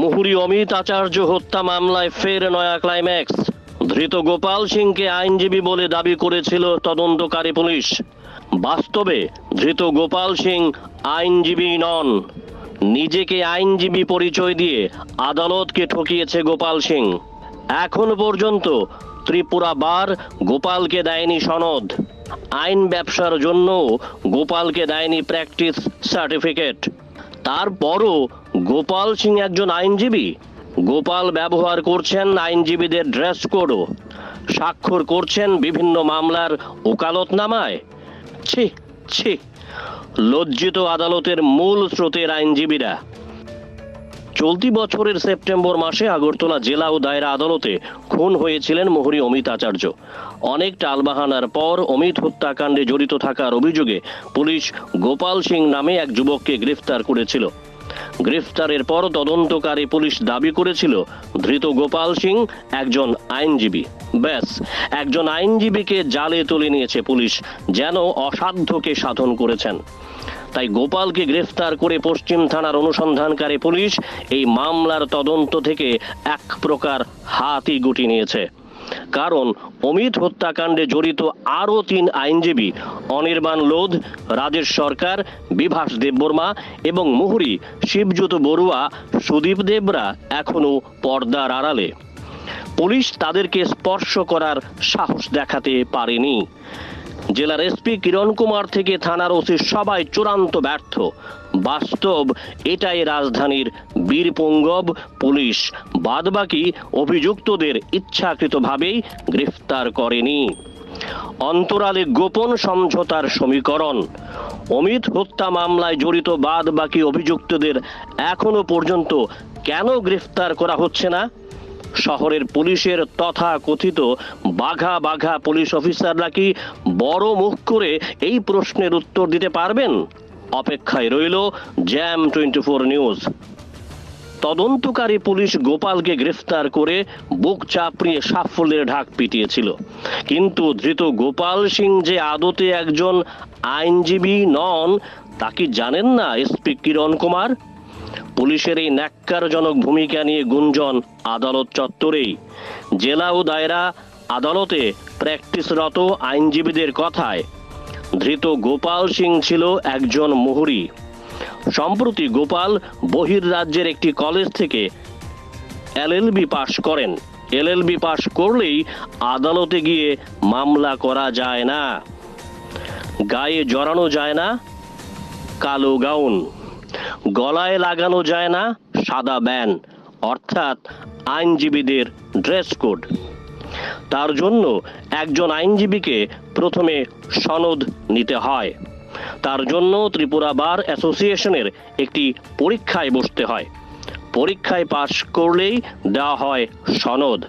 মুহুরী অমিত আচার্য হত্যা মামলায় ফের নয়া ক্লাইম্যাক্স ধৃত গোপাল সিংকে আইনজীবী বলে দাবি করেছিল তদন্তকারী পুলিশ। বাস্তবে ধৃত গোপাল সিং আইনজীবী নন। নিজেকে আইনজীবী পরিচয় দিয়ে আদালতকে ঠকিয়েছে গোপাল সিং। এখন পর্যন্ত ত্রিপুরা বার গোপালকে দেয়নি সনদ। আইন ব্যবসার জন্য গোপালকে দেয়নি প্র্যাকটিস সার্টিফিকেট। তারপরও গোপাল সিং একজন আইনজীবী। গোপাল ব্যবহার করছেন আইনজীবীদের ড্রেস কোডও। স্বাক্ষর করছেন বিভিন্ন মামলার ওকালতনামায়। ছি ছি। লজ্জিত আদালতের মূল স্রোতের আইনজীবীরা। চলতি বছরের সেপ্টেম্বর মাসে আগরতলা জেলা ও দায়রা আদালতে খুন হয়েছিলেন মোহরি অমিত আচার্য। অনেক টালবাহানার পর অমিত হত্যাকাণ্ডে জড়িত থাকার অভিযোগে পুলিশ গোপাল সিং নামে এক যুবককে গ্রেফতার করেছিল। গ্রেফতারের পর তদন্তকারী পুলিশ দাবি করেছিল, ধৃত গোপাল সিং একজন আইনজীবী। ব্যাস, একজন আইনজীবীকে জালে তুলে নিয়েছে পুলিশ, যেন অসাধ্যকে সাধন করেছেন। তাই গোপালকে গ্রেফতার করে পশ্চিম থানার অনুসন্ধানকারী পুলিশ এই মামলার তদন্ত থেকে এক প্রকার হাতি গুটি নিয়েছে। কারণ অমিত হত্যাকাণ্ডে জড়িত আরও তিন আইনজীবী অনির্বাণ লোধ, রাজেশ সরকার, বিভাস দেববর্মা এবং মুহুরী শিবজুত বড়ুয়া, সুদীপ দেবরা এখনও পর্দার আড়ালে। পুলিশ তাদেরকে স্পর্শ করার সাহস দেখাতে পারেনি। জেলার এসপি কিরণ কুমার থেকে থানার ওসি সবাই চূড়ান্ত ব্যর্থ। বাস্তব এটাই রাজধানীর বীরপুঙ্গব পুলিশ। বাদবাকি অভিযুক্তদের ইচ্ছাকৃতভাবেই গ্রেফতার করেনি। অন্তরালে গোপন সমঝোতার সমীকরণ। অমিত হত্যা মামলায় জড়িত বাদ বাকি অভিযুক্তদের এখনও পর্যন্ত কেন গ্রেফতার করা হচ্ছে না? শহরের পুলিশের তথা কথিত বাঘা বাঘা পুলিশ অফিসাররা কি বড় মুখ করে এই প্রশ্নের উত্তর দিতে পারবেন? অপেক্ষায় রইল জ্যাম টোয়েন্টি ফোর নিউজ। তদন্তকারী পুলিশ গোপালকে গ্রেফতার করে বুক চাপড়িয়ে সাফল্যের ঢাক পিটিয়েছিল। কিন্তু ধৃত গোপাল সিং যে আদতে একজন আইনজীবী নন, তা কি জানেন না এসপি কিরণ কুমার? পুলিশের এই ন্যাক্কারজনক ভূমিকা নিয়ে গুঞ্জন আদালত চত্বরেই। জেলা ও দায়রা আদালতে প্র্যাকটিসরত আইনজীবীদের কথায়, ধৃত গোপাল সিং ছিল একজন মুহুরী। সম্প্রতি গোপাল বহির্রাজ্যের একটি কলেজ থেকে এলএলবি পাশ করেন। এলএলবি পাশ করলেই আদালতে গিয়ে মামলা করা যায় না। গায়ে জড়ানো যায় না। কালো গাউন। গলায় লাগানো যায় না, সাদা ব্যান, অর্থাৎ আইনজীবীদের ড্রেস কোড। তার জন্য একজন আইনজীবীকে প্রথমে সনদ নিতে হয়। তার জন্য ত্রিপুরা বার অ্যাসোসিয়েশনের একটি পরীক্ষায় বসতে হয়। পরীক্ষায় পাশ করলেই দেওয়া হয় সনদ।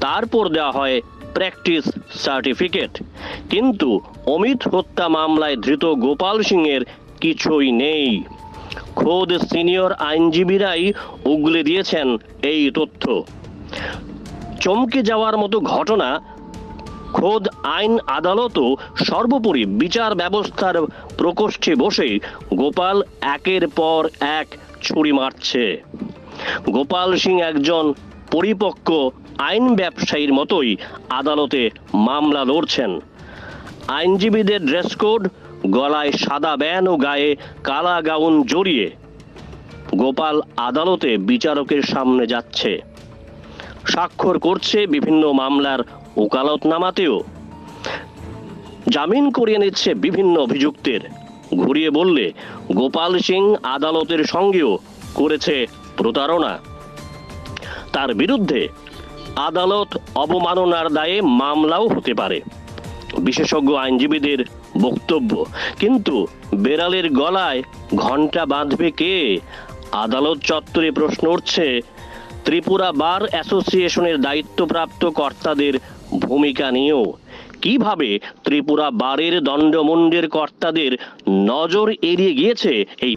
তারপর দেওয়া হয় প্র্যাকটিস সার্টিফিকেট। কিন্তু অমিত হত্যা মামলায় ধৃত গোপাল সিংয়ের কিছুই নেই। খোদ সিনিয়র আইনজীবীরাই উগলে দিয়েছেন এই তথ্য। চমকে যাওয়ার মতো ঘটনা, খোদ আইন আদালতও সর্বোপরি বিচার ব্যবস্থার প্রকোষ্ঠে বসে গোপাল একের পর এক ছুরি মারছে। গোপাল সিং একজন পরিপক্ক আইন ব্যবসায়ীর মতোই আদালতে মামলা লড়ছেন। আইনজীবীদের ড্রেস কোড গলায় সাদা ব্যান ও গায়ে কালা গাউন জড়িয়ে গোপাল আদালতে বিচারকের সামনে যাচ্ছে। স্বাক্ষর করছে বিভিন্ন মামলার ওকালতনামাতেও। জামিন করিয়ে নিচ্ছে বিভিন্ন অভিযুক্তের। ঘুরিয়ে বললে, গোপাল সিং আদালতের সঙ্গেও করেছে প্রতারণা। তার বিরুদ্ধে আদালত অবমাননার দায়ে মামলাও হতে পারে। বিশেষজ্ঞ আইনজীবীদের বক্তব্য। কিন্তু বেড়ালের গলায় ঘণ্টা বাঁধবে কে? আদালত চত্বরে প্রশ্ন উঠছে, ত্রিপুরা বার অ্যাসোসিয়েশনের দায়িত্বপ্রাপ্ত কর্তাদের ভূমিকা নিয়েও। কীভাবে ত্রিপুরা বারের দণ্ডমুণ্ডের কর্তাদের নজর এড়িয়ে গিয়েছে এই